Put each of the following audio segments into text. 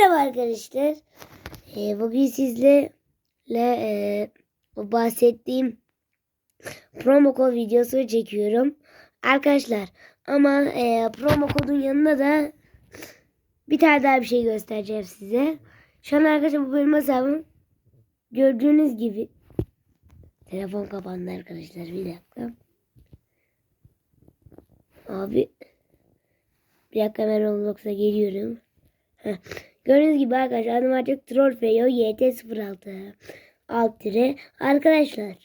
Merhaba arkadaşlar. Ee, bugün sizlerle e, o bahsettiğim promo kod videosu çekiyorum. Arkadaşlar ama e, promo kodun yanında da bir tane daha bir şey göstereceğim size. Şu an arkadaşlar bu benim hesabım. Gördüğünüz gibi telefon kapandı arkadaşlar bir dakika. Abi bir dakika ben geliyorum. Heh. Gördüğünüz gibi arkadaşlar adım artık Trollfeyo YT06 alt tire. Arkadaşlar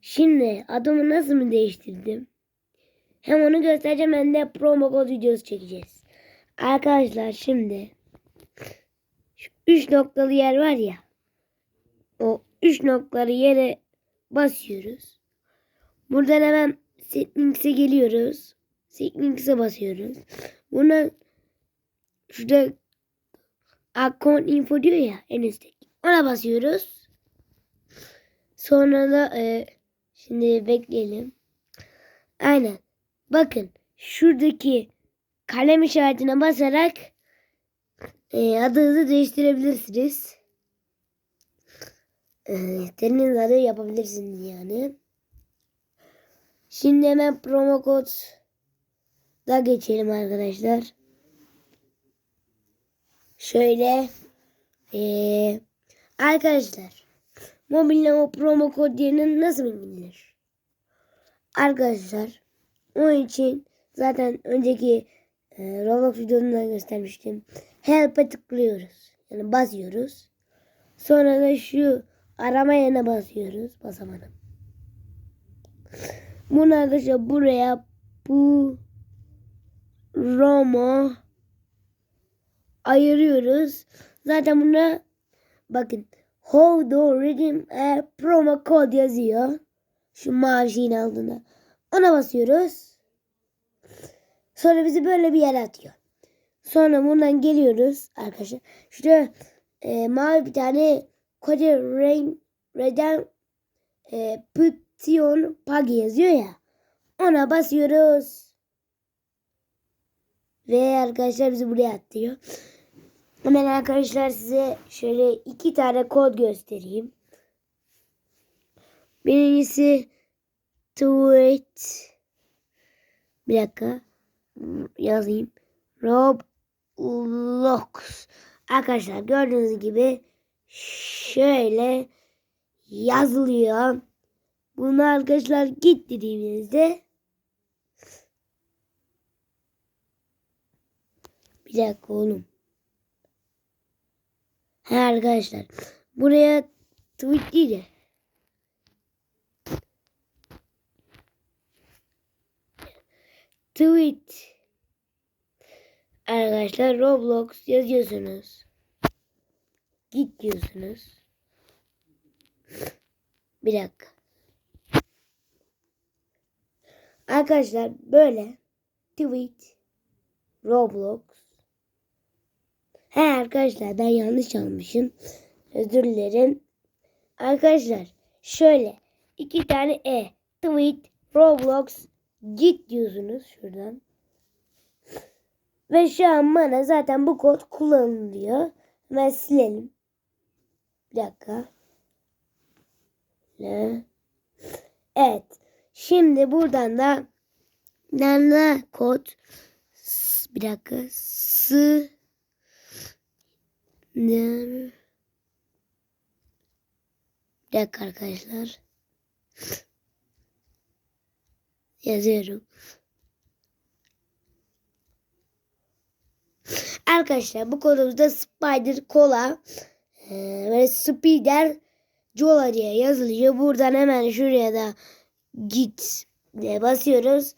şimdi adımı nasıl mı değiştirdim? Hem onu göstereceğim hem de promo kod videosu çekeceğiz. Arkadaşlar şimdi şu 3 noktalı yer var ya o 3 noktalı yere basıyoruz. Buradan hemen Settings'e geliyoruz. Settings'e basıyoruz. Buna şurada account info diyor ya en üstteki. Ona basıyoruz. Sonra da e, şimdi bekleyelim. Aynen. Bakın şuradaki kalem işaretine basarak e, adınızı değiştirebilirsiniz. E, istediğiniz adı yapabilirsiniz yani. Şimdi hemen promo kod da geçelim arkadaşlar. Şöyle ee, arkadaşlar mobilin promo kod nasıl indirilir? Arkadaşlar onun için zaten önceki e, Roblox videomda göstermiştim. Help'e tıklıyoruz. Yani basıyoruz. Sonra da şu arama yerine basıyoruz. Basamadım. Bunu arkadaşlar buraya bu Roma ayırıyoruz. Zaten buna bakın Hold the Rhythm e, promo code yazıyor. Şu mavi şeyin altında. Ona basıyoruz. Sonra bizi böyle bir yere atıyor. Sonra buradan geliyoruz arkadaşlar. Şurada e, mavi bir tane Code Rain Redem e, Pution Pagi yazıyor ya. Ona basıyoruz. Ve arkadaşlar bizi buraya atıyor. Hemen arkadaşlar size şöyle iki tane kod göstereyim. Birincisi tweet. Bir dakika. Yazayım. Roblox. Arkadaşlar gördüğünüz gibi şöyle yazılıyor. Bunu arkadaşlar git dediğimizde Bir dakika oğlum. He arkadaşlar. Buraya tweet değil de. Tweet. Arkadaşlar Roblox yazıyorsunuz. Git diyorsunuz. Bir dakika. Arkadaşlar böyle tweet Roblox He arkadaşlar ben yanlış almışım. Özür dilerim. Arkadaşlar şöyle iki tane E tweet Roblox git diyorsunuz şuradan. Ve şu an bana zaten bu kod kullanılıyor. Hemen silelim. Bir dakika. Ne? Evet. Şimdi buradan da nana kod bir dakika. S? Bir dakika arkadaşlar. Yazıyorum. Arkadaşlar bu kodumuzda Spider Cola e, ve Spider Cola diye yazılıyor. Buradan hemen şuraya da git diye basıyoruz.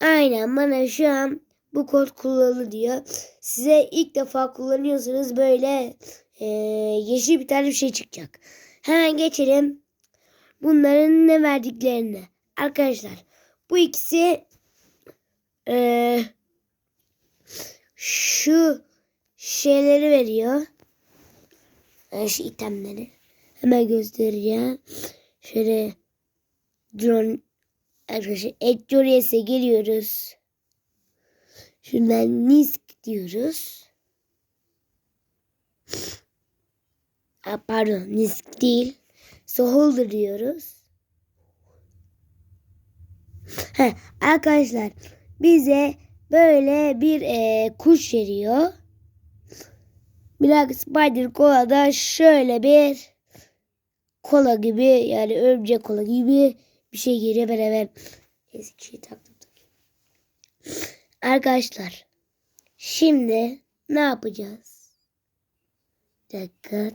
Aynen bana şu an bu kod kullanılır diyor. Size ilk defa kullanıyorsanız böyle e, yeşil bir tane bir şey çıkacak. Hemen geçelim. Bunların ne verdiklerini. Arkadaşlar bu ikisi e, şu şeyleri veriyor. Yani şu itemleri. Hemen göstereceğim. Şöyle drone arkadaşlar Edjories'e geliyoruz. Şuradan nisk diyoruz. Aa, pardon disk değil. Solder diyoruz. Heh, arkadaşlar bize böyle bir e, kuş veriyor. Black Spider Cola da şöyle bir kola gibi yani örümcek kola gibi bir şey geliyor beraber eski şey taktım. Arkadaşlar şimdi ne yapacağız? Bir dakika.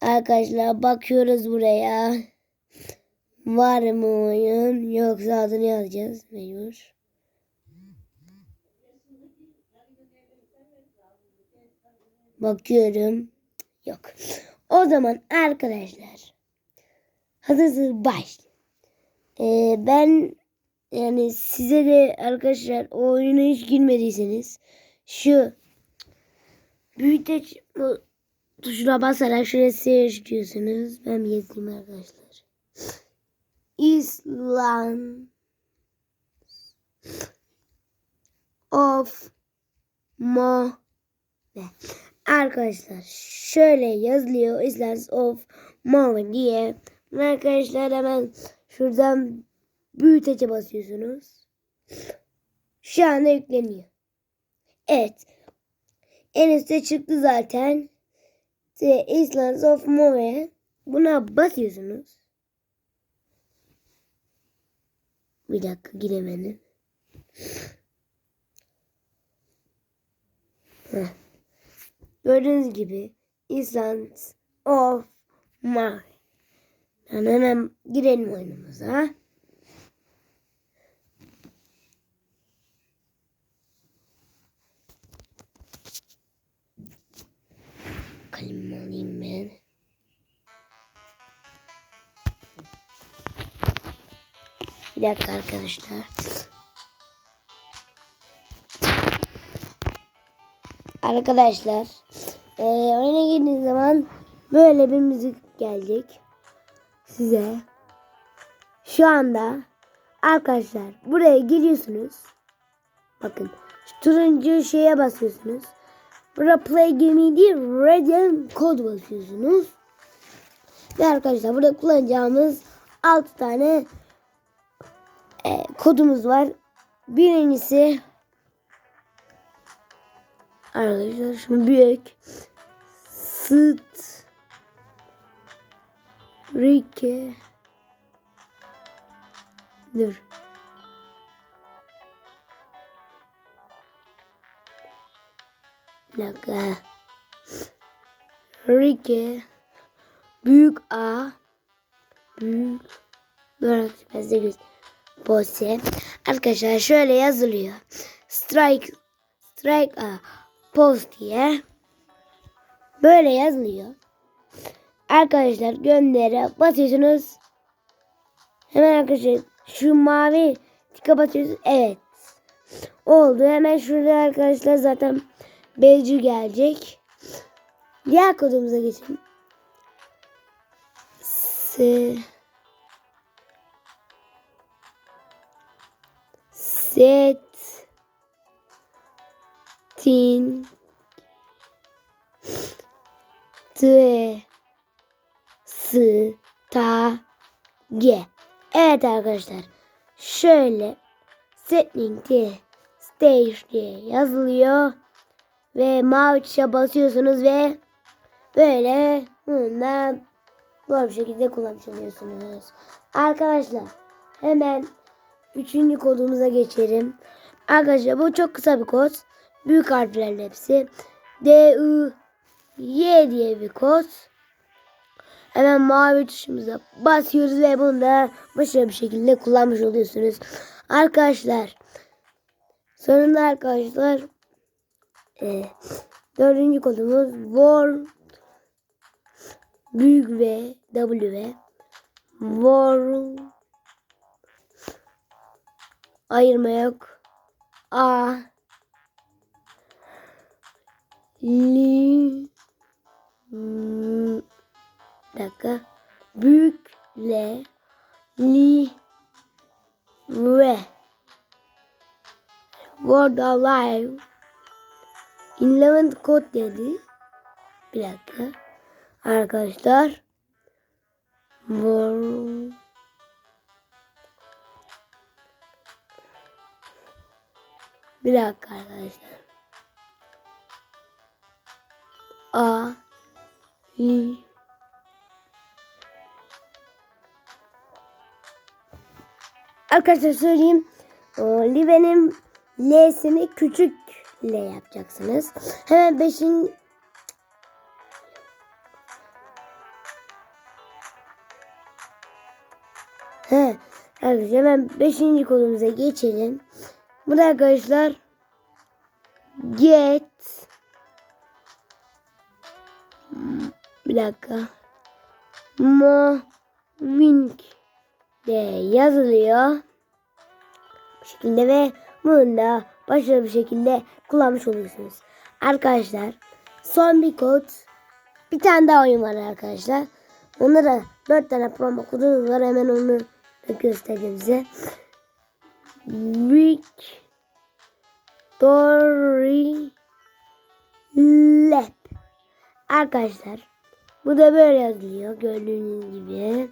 Arkadaşlar bakıyoruz buraya. Var mı oyun yoksa adını yazacağız mecbur. Bakıyorum. Yok. O zaman arkadaşlar hazırsınız başlayın. Ee, ben yani size de arkadaşlar o oyuna hiç girmediyseniz şu büyüteç tuşuna basarak şuraya search diyorsunuz. Ben bir yazayım arkadaşlar. İslam of Mo arkadaşlar şöyle yazılıyor Islands of Morven diye. Arkadaşlar hemen şuradan büyütece basıyorsunuz. Şu anda yükleniyor. Evet. En üstte çıktı zaten. The Islands of Moe. Buna basıyorsunuz. Bir dakika giremedim. Gördüğünüz gibi Islands of Moe. Hemen girelim oyunumuza. Kalemimi alayım ben. Bir dakika arkadaşlar. Arkadaşlar eee oyuna girdiğiniz zaman böyle bir müzik gelecek size. Şu anda arkadaşlar buraya giriyorsunuz. Bakın turuncu şeye basıyorsunuz. Burada play game değil redeem kod basıyorsunuz. Ve arkadaşlar burada kullanacağımız 6 tane e, kodumuz var. Birincisi arkadaşlar şunu büyük sıt Rike dur Dakika. Rike. Büyük A. Büyük. Dur ben de göz. Arkadaşlar şöyle yazılıyor. Strike. Strike A. Post diye. Böyle yazılıyor. Arkadaşlar göndere basıyorsunuz. Hemen arkadaşlar şu mavi tika basıyorsunuz. Evet. Oldu. Hemen şurada arkadaşlar zaten Beyci gelecek. Diğer kodumuza geçelim. S. Set. Tin. T. S. Ta G. Evet arkadaşlar. Şöyle setting diye stage diye yazılıyor ve mavi tuşa basıyorsunuz ve böyle bundan bu şekilde kullanmış oluyorsunuz. Arkadaşlar hemen üçüncü kodumuza geçelim. Arkadaşlar bu çok kısa bir kod. Büyük harflerle hepsi. D, I, Y diye bir kod. Hemen mavi tuşumuza basıyoruz ve bunu da başarılı bir şekilde kullanmış oluyorsunuz. Arkadaşlar sonunda arkadaşlar e, dördüncü kodumuz War büyük V W War ayırma yok. A Li hmm, dakika. Büyük L Li V. Word Alive Inlement kod dedi. Bir dakika. Arkadaşlar. Bu Bir dakika arkadaşlar. A I Arkadaşlar söyleyeyim. O, Live'nin L'sini küçük L yapacaksınız. Hemen 5. He, arkadaşlar hemen 5. kodumuza geçelim. Burada arkadaşlar get bir dakika moving de yazılıyor. Bu şekilde ve bunu da başarılı bir şekilde kullanmış oluyorsunuz. Arkadaşlar son bir kod bir tane daha oyun var arkadaşlar. Onda da 4 tane promo kodumuz var. Hemen onu da göstereceğim size. Victory Lab. Arkadaşlar bu da böyle yazılıyor gördüğünüz gibi.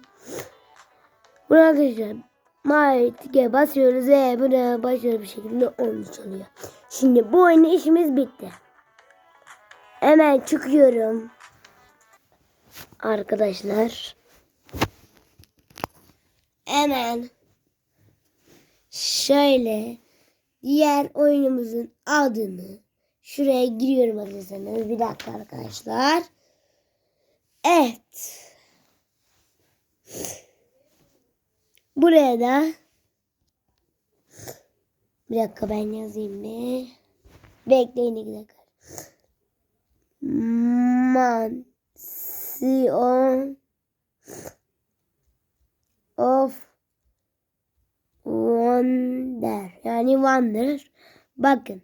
Bunu arkadaşlar mavi basıyoruz ve bu da başarılı bir şekilde olmuş oluyor. Şimdi bu oyun işimiz bitti. Hemen çıkıyorum. Arkadaşlar. Hemen şöyle diğer oyunumuzun adını şuraya giriyorum hazırsanız. Bir dakika arkadaşlar. Evet. Buraya da bir dakika ben yazayım bir. Bekleyin iki dakika. Mansiyon of Wonder. Yani Wonder. Bakın.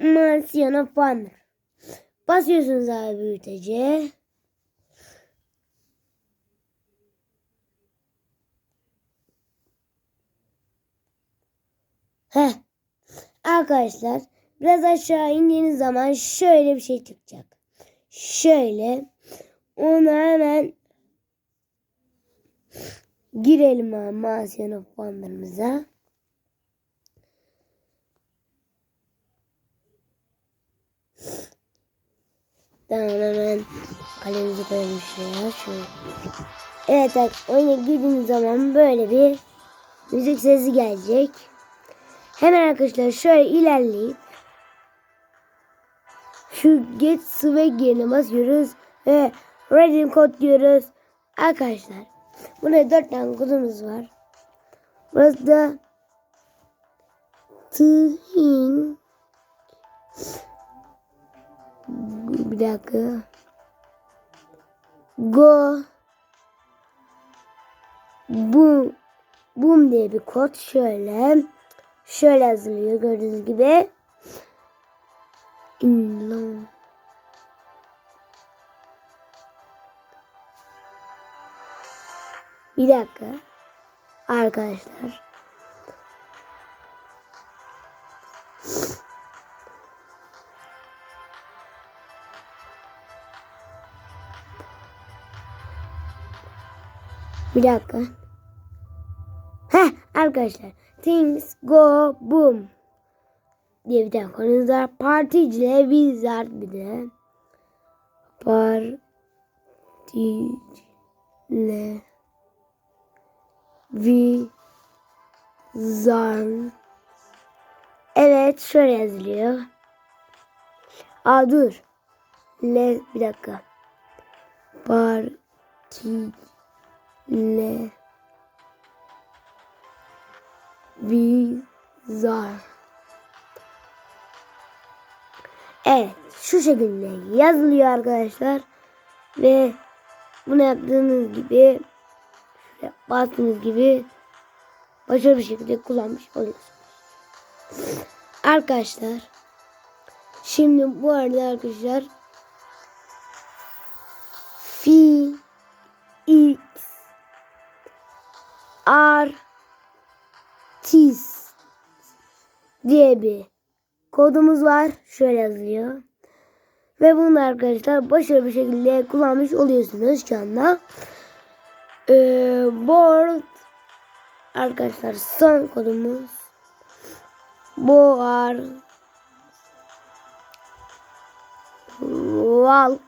Mansiyon of Wonder. Basıyorsunuz abi büyütece. Heh. Arkadaşlar biraz aşağı indiğiniz zaman şöyle bir şey çıkacak. Şöyle. Onu hemen girelim of Wonder'ımıza. Tamam hemen kalemizi koyalım şuraya. Şöyle. Evet oyuna girdiğiniz zaman böyle bir müzik sesi gelecek. Hemen arkadaşlar şöyle ilerleyip şu get swag yerine basıyoruz ve redeem kod diyoruz. Arkadaşlar burada dört tane kodumuz var. Burası da Thin bir dakika. Go bu boom diye bir kod şöyle şöyle yazılıyor gördüğünüz gibi. Inlon. Bir dakika. Arkadaşlar. Bir dakika. Heh arkadaşlar. Things go boom. Diye bir tane konumuz var. Particle Wizard bir de. Particle Wizard. Evet şöyle yazılıyor. Aa dur. Le bir dakika. Particle Wizard. Evet şu şekilde yazılıyor arkadaşlar. Ve bunu yaptığınız gibi bastığınız gibi başarılı bir şekilde kullanmış oluyorsunuz. Arkadaşlar şimdi bu arada arkadaşlar diye bir kodumuz var. Şöyle yazıyor. Ve bunu arkadaşlar başarılı bir şekilde kullanmış oluyorsunuz şu anda. Ee, board arkadaşlar son kodumuz boğar walk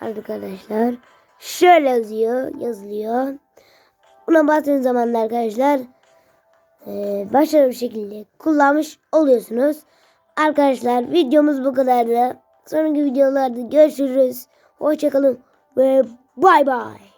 arkadaşlar şöyle yazıyor yazılıyor buna bastığınız zaman da arkadaşlar e, başarılı bir şekilde kullanmış oluyorsunuz. Arkadaşlar videomuz bu kadardı. Sonraki videolarda görüşürüz. Hoşçakalın ve bay bay